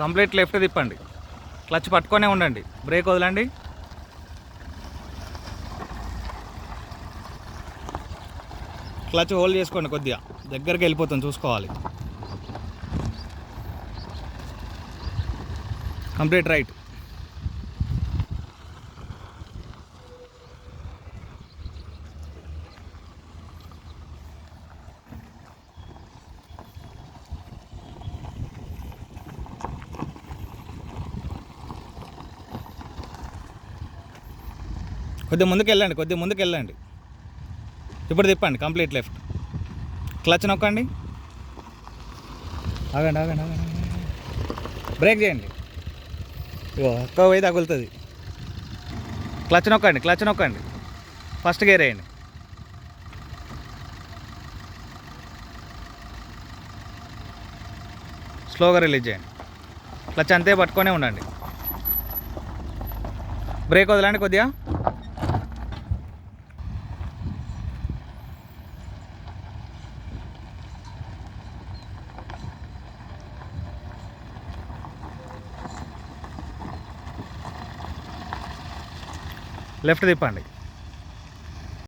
Complete left తిప్పండి. Clutch పట్టుకొనే ఉండండి. బ్రేక్ వదలండి. క్లచ్ హోల్డ్ చేసుకోండి కొద్దిగా. దగ్గరికి వెళ్ళిపోతుంది చూసుకోవాలి. Complete right. కొద్దిగా ముందుకు వెళ్ళండి కొద్దిగా ముందుకు వెళ్ళండి ఇప్పుడు తిప్పండి కంప్లీట్ లెఫ్ట్. క్లచ్ నొక్కండి. ఆగండి ఆగండి ఆగండి బ్రేక్ చేయండి. ఇగో ఎక్కువ పోయి తగులుతుంది. క్లచ్ నొక్కండి క్లచ్ నొక్కండి. ఫస్ట్ గేర్ వేయండి. స్లోగా రిలీజ్ చేయండి. క్లచ్ అంతే పట్టుకొనే ఉండండి. బ్రేక్ వదలండి కొద్దిగా. లెఫ్ట్ తిప్పండి.